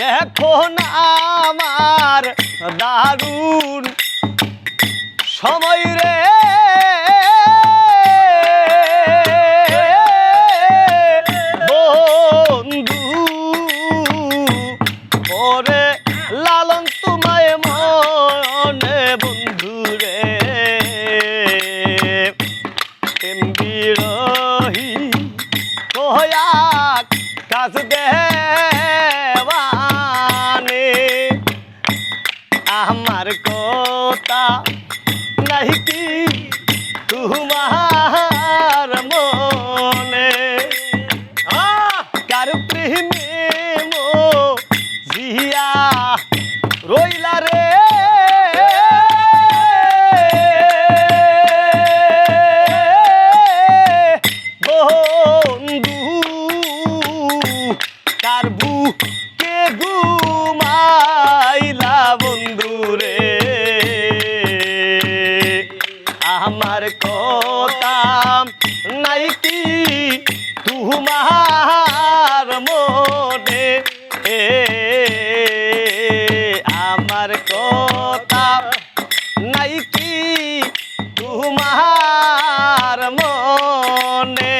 এখন আমার দারুণ সময় রে। লালন মনে বন্ধু কাজ দেওয়ানে আমার কথা নাহি কি? তোমার মনে। কার প্রেমে মো জিয়া রইলা রে? বন্ধু, কার বুকে তোমার মনে। এ আমার কথা নাই কি? তোমার মনে।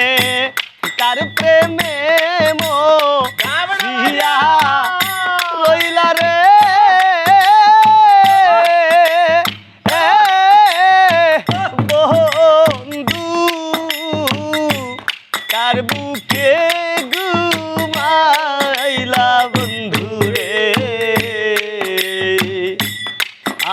তার প্রেমে